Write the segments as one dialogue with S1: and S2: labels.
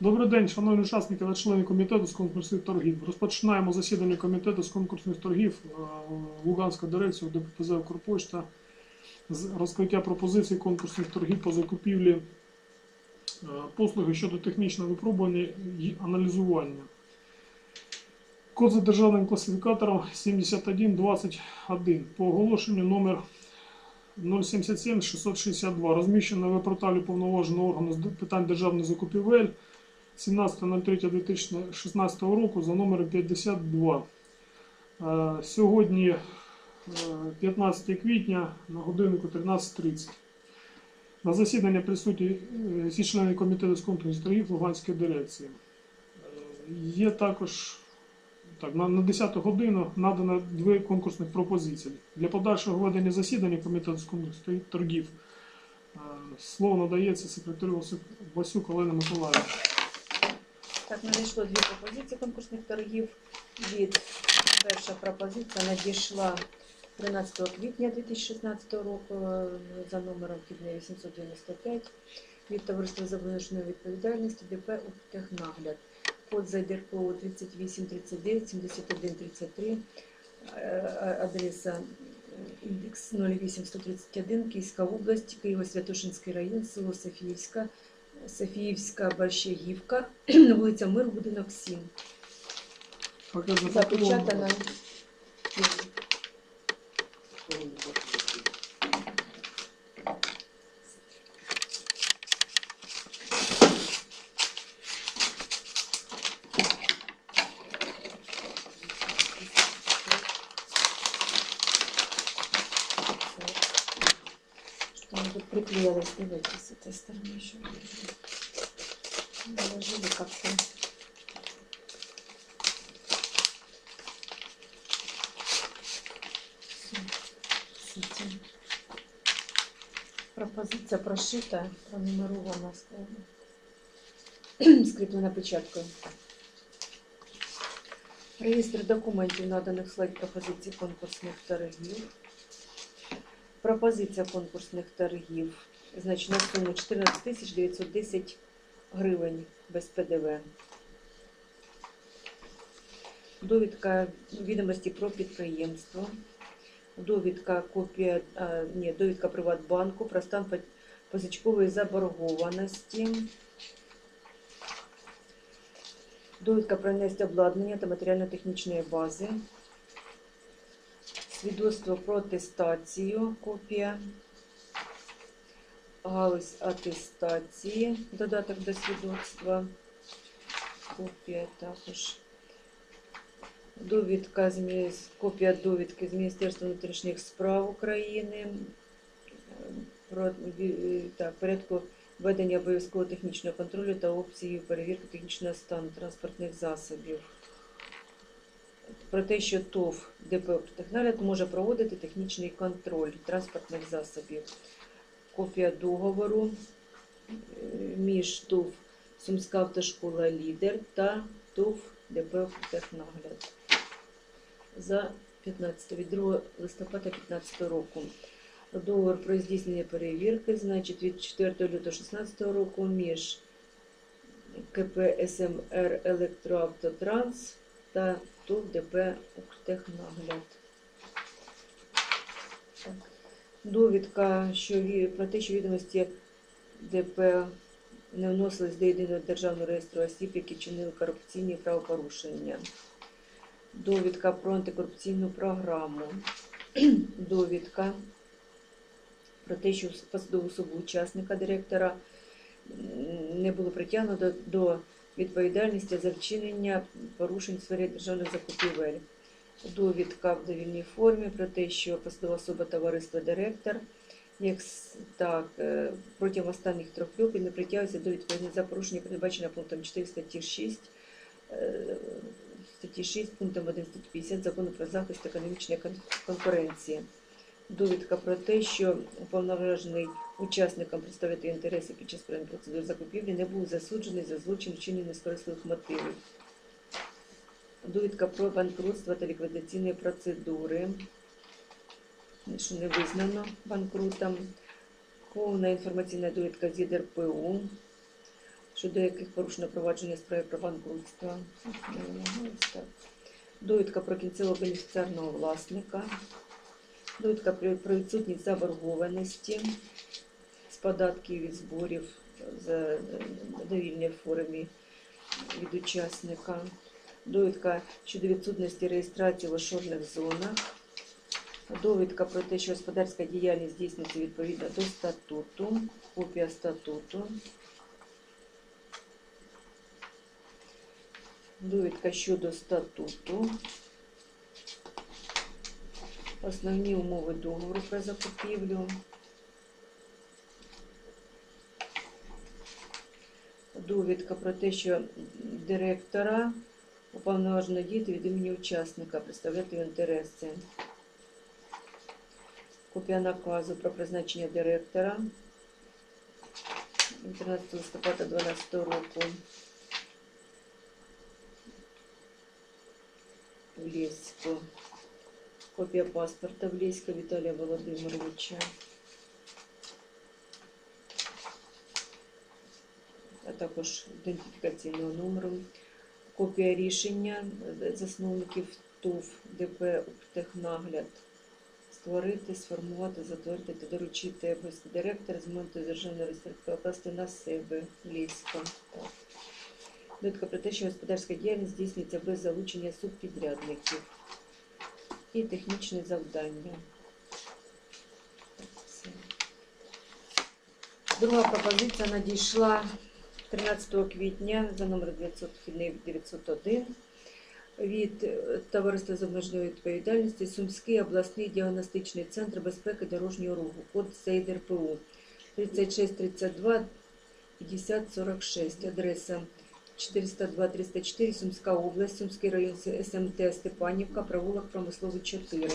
S1: Добрий день, шановні учасники та члени комітету з конкурсних торгів. Розпочинаємо засідання комітету з конкурсних торгів е, Луганська дирекція ДПТЗ «Укрпошта» з розкриття пропозицій конкурсних торгів по закупівлі е, послуги щодо технічного випробування і аналізування. Код за державним класифікатором 7121 по оголошенню номер 077 662 розміщено на порталі повноваженого органу з питань державних закупівель 17.03.2016 року за номером 52. Е, Сьогодні е, 15 квітня на годиннику 13.30. На засідання присутні е, всі члени комітету з конкурсних торгів Луганської дирекції. Е, Є також так, на, на 10 годину надано дві конкурсних пропозиції. Для подальшого ведення засідання комітету з конкурсних торгів е, слово надається секретарю Васюк Олені Миколаївні.
S2: Так, надійшло дві пропозиції конкурсних торгів. Від перша пропозиція надійшла 13 квітня 2016 року е, за номером вхідної 895 від товариства з обмеженою відповідальністю ДП «Укртехнагляд». Код за ДРПО 3839 7133, е, адреса е, індекс 08131, Київська область, Києво-Святошинський район, село Софіївська, Софіївська Большегівка, вулиця Мир, будинок 7.
S1: Пакет
S2: приклеилось, давайте с этой стороны еще. Наложили. Сети. Пропозиція прошита, пронумерована, скріплена печаткою. Реєстр документів наданих слайд пропозицій конкурсних торгів. Пропозиція конкурсних торгів. Значить, на суму 14 тисяч 910 гривень без ПДВ. Довідка відомості про підприємство. Довідка копія, а, ні, довідка Приватбанку про стан позичкової заборгованості. Довідка про наявність обладнання та матеріально-технічної бази. Свідоцтво про атестацію, копія. Галузь атестації, додаток до свідоцтва. Копія також. Довідка копія довідки з Міністерства внутрішніх справ України е, про е, так, порядку ведення обов'язкового технічного контролю та опції перевірки технічного стану транспортних засобів. Про те, що ТОВ ДП «Технагляд» може проводити технічний контроль транспортних засобів. Копія договору е, між ТОВ Сумська автошкола Лідер та ТОВ ДП «Технагляд» за 15 від 2 листопада 2015 року. Договор про здійснення перевірки, значить, від 4 лютого 2016 року між КП СМР Електроавтотранс та ТОВ ДП «Укртехнагляд». Так. Довідка що про те, що відомості ДП не вносились до єдиного державного реєстру осіб, які вчинили корупційні правопорушення. Довідка про антикорупційну програму. Довідка про те, що посадову особу учасника директора не було притягнуто до відповідальності за вчинення порушень в сфері державних закупівель. Довідка в довільній формі про те, що посадова особа товариства директор як так, е, протягом останніх трьох років не притягується до відповідальності за порушення, передбачене пунктом 4 статті 6 е, статті 6 пунктом 1 статті 50 закону про захист економічної конкуренції. Довідка про те, що уповноважений учасникам представити інтереси під час проведення процедури закупівлі не був засуджений за злочин вчинення з корисливих мотивів. Довідка про банкрутство та ліквідаційні процедури, що не визнано банкрутом. Повна інформаційна довідка з ЄДРПУ. щодо яких порушено провадження справи про банкрутство. Довідка про кінцевого бенефіціарного власника. Довідка про, відсутність заборгованості з податків і зборів за е, довільній формі від учасника. Довідка щодо відсутності реєстрації в офшорних зонах. Довідка про те, що господарська діяльність здійснюється відповідно до статуту, копія статуту. Довідка щодо статуту. Основні умови договору про закупівлю. Довідка про те, що директора уповноважено діяти від імені учасника, представляти інтереси. Копія наказу про призначення директора 13 листопада 2012 року. Влєсько. Копія паспорта Влєська Віталія Володимировича. А також ідентифікаційного номеру. Копія рішення засновників ТУВ ДП «Уптехнагляд» створити, сформувати, затвердити, доручити директора з моменту державної реєстрації покласти на себе лісько. Так. Про те, що господарська діяльність здійснюється без залучення субпідрядників і технічне завдання. Друга пропозиція надійшла 13 квітня за номером 900 901 від е, товариства з обмеженою відповідальністю Сумський обласний діагностичний центр безпеки дорожнього руху, код СЕЙДРПУ 3632 5046, адреса 402-304, Сумська область, Сумський район СМТ Степанівка, провулок Промисловий 4.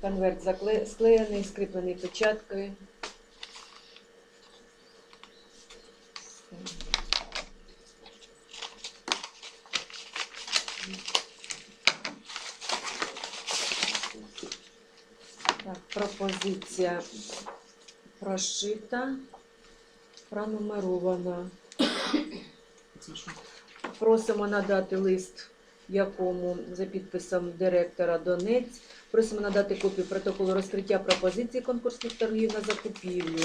S2: Конверт закле- склеєний, скріплений печаткою. Так, пропозиція прошита, пронумерована. Просимо надати лист, якому за підписом директора Донець. Просимо надати копію протоколу розкриття пропозицій конкурсних торгів на закупівлю.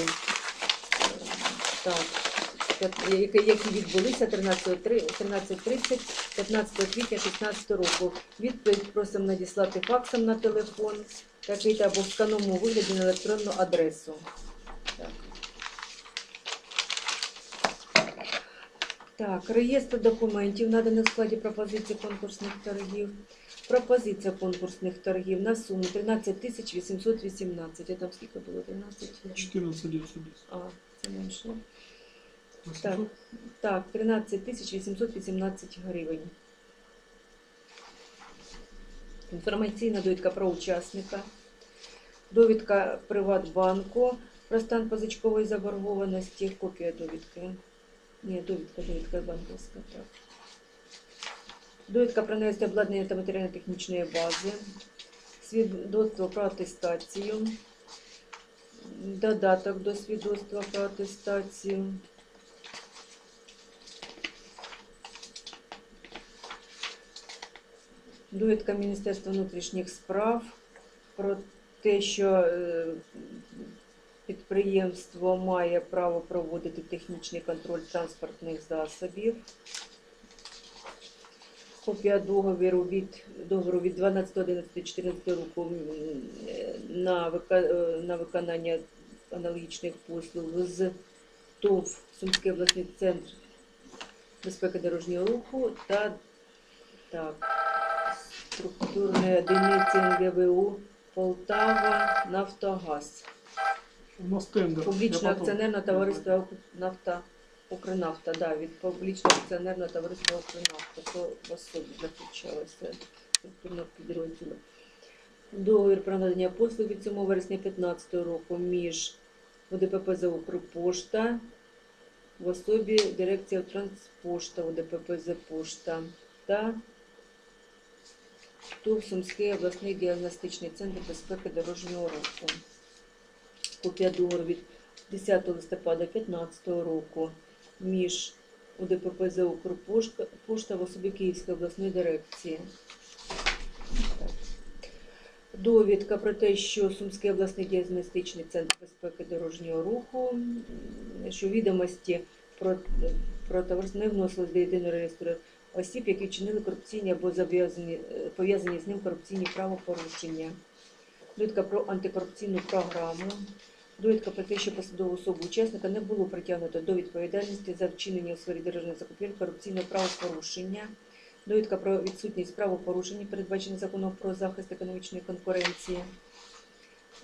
S2: Так, які які відбулися 13.30, 13.30, 15 квітня 2016 року. Відповідь просимо надіслати факсом на телефон, такий або в сканому вигляді на електронну адресу. Так. Так, реєстр документів, наданих в складі пропозиції конкурсних торгів. Пропозиція конкурсних торгів на суму 13 тисяч 818. А там скільки було? 13?
S1: 14 910.
S2: А, це менше.
S1: 800?
S2: Так, 13 тисяч 818 гривень. Інформаційна довідка про учасника. Довідка Приватбанку про стан позичкової заборгованості. Копія довідки. Ні, довідка, довідка банківська. Так. Довідка про наявність обладнання та матеріально-технічної бази. Свідоцтво про атестацію. Додаток до свідоцтва про атестацію. Довідка Міністерства внутрішніх справ про те, що е, підприємство має право проводити технічний контроль транспортних засобів. Копія договору від договору від 12.11.14 року е, на, е, на виконання аналогічних послуг з ТОВ Сумський обласний центр безпеки дорожнього руху та так, структурної одиниці НГВУ Полтава Нафтогаз.
S1: У нас тендер.
S2: Публічне акціонерне товариство Нафта Укрнафта, да, від публічного акціонерного товариства Укрнафта, то в особі заключалося структурного підрозділу. Договір про надання послуг від 7 вересня 2015 року між ОДПП за Укрпошта в особі дирекція Транспошта ОДПП за Пошта та ТУВ Сумський обласний діагностичний центр безпеки дорожнього руху. Копія договору від 10 листопада 2015 року між УДПП ЗО «Укрпошта» в особі Київської обласної дирекції. Довідка про те, що Сумський обласний діагностичний центр безпеки дорожнього руху, що відомості про, про товариство не вносились до єдиного реєстру осіб, які вчинили корупційні або зобов'язані е, пов'язані з ним корупційні правопорушення. Довідка про антикорупційну програму. Довідка про те, що посадову особу учасника не було притягнуто до відповідальності за вчинення у сфері дорожньої закупівель корупційного правопорушення. Довідка про відсутність правопорушень, передбачених законом про захист економічної конкуренції.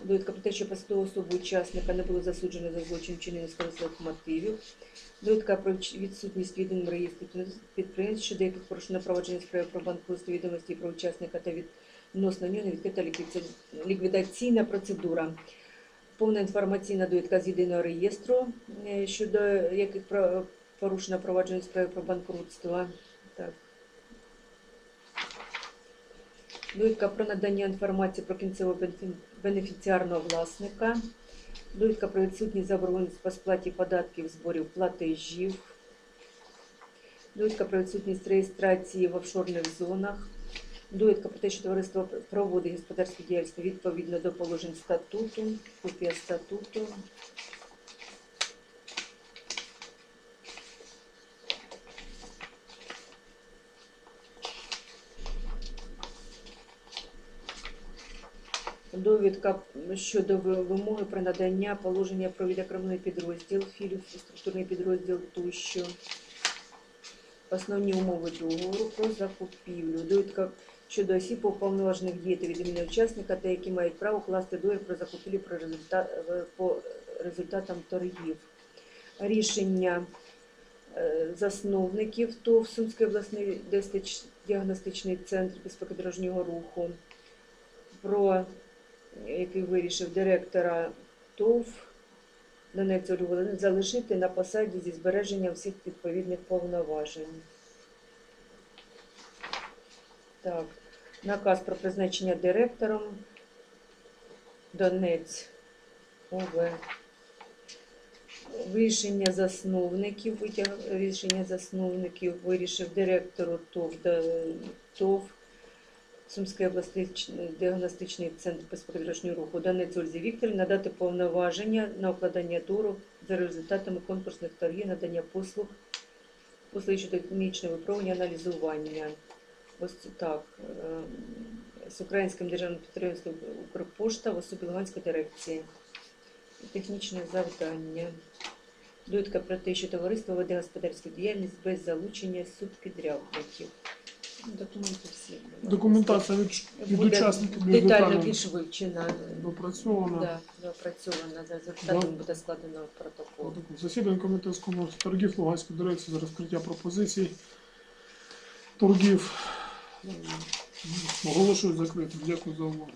S2: Довідка про те, що посадову особу учасника не було засуджено за злочин вчинення з мотивів. Довідка про відсутність в єдиному реєстрі підприємств щодо яких порушено провадження справи про банкрутство відомості про учасника та відносно нього не відкрита ліквідаційна процедура. Повна інформаційна довідка з єдиного реєстру, е, щодо яких порушено провадження справи про банкрутство. Так. Довідка про надання інформації про кінцевого бенефіціарного власника. Довідка про відсутність заборгованості по сплаті податків, зборів, платежів. Довідка про відсутність реєстрації в офшорних зонах. Довідка про те, що товариство проводить господарську діяльність відповідно до положень статуту, копія статуту. Довідка щодо вимоги про надання положення про відокремлений підрозділ, філів, структурний підрозділ тощо. Основні умови договору про закупівлю. Довідка щодо осіб уповноважених діяти від імені учасника та які мають право класти договір про закупівлю про результат, е, по результатам торгів. Рішення е, засновників ТОВ Сумський обласний діагностичний центр безпеки дорожнього руху, про який вирішив директора ТОВ Донець Ольгу залишити на посаді зі збереженням всіх відповідних повноважень. Так, наказ про призначення директором Донець ОВ. Рішення засновників, витяг рішення засновників вирішив директору ТОВ, ТОВ Сумський обласний діагностичний центр безпеки руху Донець Ользі Вікторівні надати повноваження на укладання туру за результатами конкурсних торгів, надання послуг, послуги щодо клінічного випробування, аналізування. Ось так. ем, З українським державним підприємством Укрпошта в особі Луганської дирекції. Технічне завдання. Довідка про те, що товариство веде господарську діяльність без залучення субпідрядників. Документи всі.
S1: Документація від, від
S2: Буде
S1: учасників
S2: детально більш вивчена.
S1: допрацьована.
S2: Да, доопрацьована. За результатом
S1: Да.
S2: буде складено протокол.
S1: Засідання комітету з конкурсу торгів Луганської дирекції за розкриття пропозицій торгів. Оголошую закритим. Дякую за увагу.